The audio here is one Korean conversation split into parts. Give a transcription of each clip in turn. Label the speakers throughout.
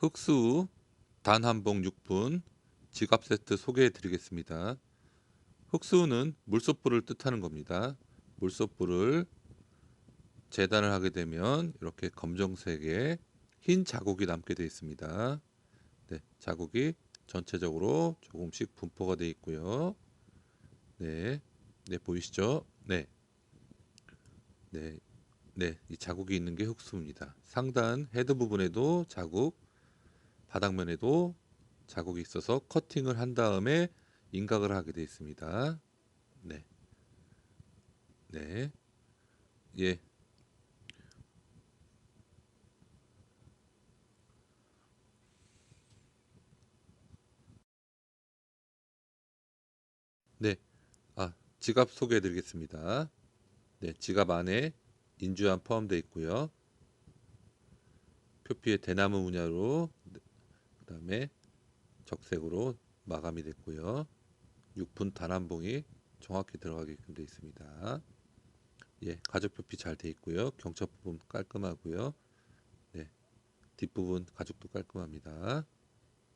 Speaker 1: 흑수 단한봉 6분 지갑 세트 소개해 드리겠습니다. 흑수는 물소포를 뜻하는 겁니다. 물소포를 재단을 하게 되면 이렇게 검정색의 흰 자국이 남게 되어 있습니다. 네, 자국이 전체적으로 조금씩 분포가 되어 있고요. 네, 네 보이시죠? 네, 네, 네, 이 자국이 있는 게 흑수입니다. 상단 헤드 부분에도 자국, 바닥면에도 자국이 있어서 커팅을 한 다음에 인각을 하게 되어 있습니다. 네, 네, 예. 네, 아, 지갑 소개해 드리겠습니다. 네, 지갑 안에 인주함 포함되어 있고요. 표피에 대나무 문야로 그 다음에 적색으로 마감이 됐고요. 6분 단한 봉이 정확히 들어가게끔 되어 있습니다. 예, 가죽 표피 잘 돼 있고요. 경첩 부분 깔끔하고요. 네, 뒷부분 가죽도 깔끔합니다.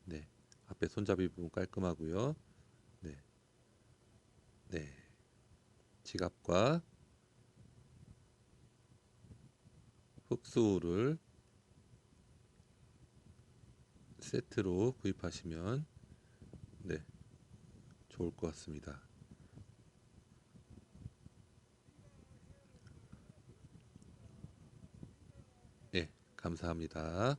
Speaker 1: 네, 앞에 손잡이 부분 깔끔하고요. 네, 네, 지갑과 흑수를 세트로 구입하시면 네 좋을 것 같습니다. 네 감사합니다.